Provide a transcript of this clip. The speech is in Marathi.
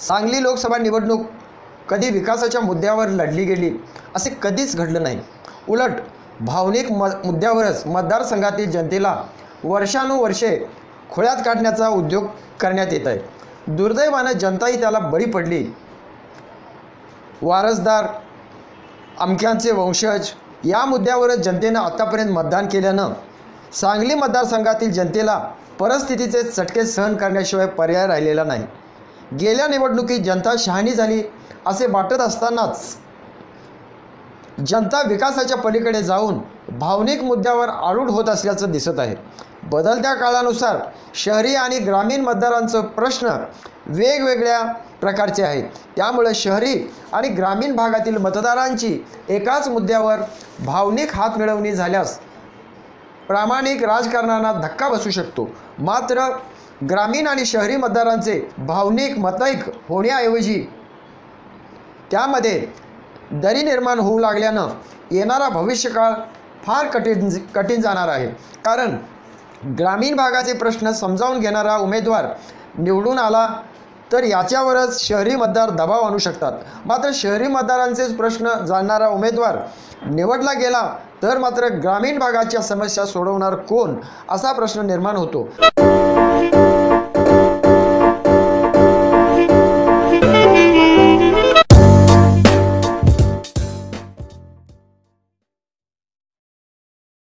सांगली लोकसभा निवडणूक कधी विकासाच्या मुद्द्यावर लढली गेली असे कधीच घडलं नाही. उलट भावनिक म मुद्द्यावरच मतदारसंघातील जनतेला वर्षानुवर्षे खोळ्यात काढण्याचा उद्योग करण्यात येत आहे. दुर्दैवानं जनताही त्याला बळी पडली. वारसदार अमक्यांचे वंशज या मुद्द्यावरच जनतेनं आत्तापर्यंत मतदान केल्यानं सांगली मतदारसंघातील जनतेला परिस्थितीचे चटके सहन करण्याशिवाय पर्याय राहिलेला नाही. गेल्या निवडणुकीत जनता शहाणी झाली असे वाटत असतानाच जनता विकासाच्या पलीकडे जाऊन भावनिक मुद्द्यावर आरूढ होत असल्याचं दिसत आहे. बदलत्या काळानुसार शहरी आणि ग्रामीण मतदारांचं प्रश्न वेगवेगळ्या प्रकारचे आहेत. त्यामुळे शहरी आणि ग्रामीण भागातील मतदारांची एकाच मुद्द्यावर भावनिक हात मिळवणी झाल्यास प्रामाणिक राजकारणांना धक्का बसू शकतो. मात्र ग्रामीण आणि शहरी मतदारांचे भावनिक मतैक होण्याऐवजी त्यामध्ये दरी निर्माण होऊ लागल्यानं येणारा भविष्यकाळ फार कठीण कठीण जाणार आहे. कारण ग्रामीण भागाचे प्रश्न समजावून घेणारा उमेदवार निवडून आला तर याच्यावरच शहरी मतदार दबाव आणू शकतात. मात्र शहरी मतदारांचेच प्रश्न जाणणारा उमेदवार निवडला गेला तर मात्र ग्रामीण भागाच्या समस्या सोडवणार कोण असा प्रश्न निर्माण होतो.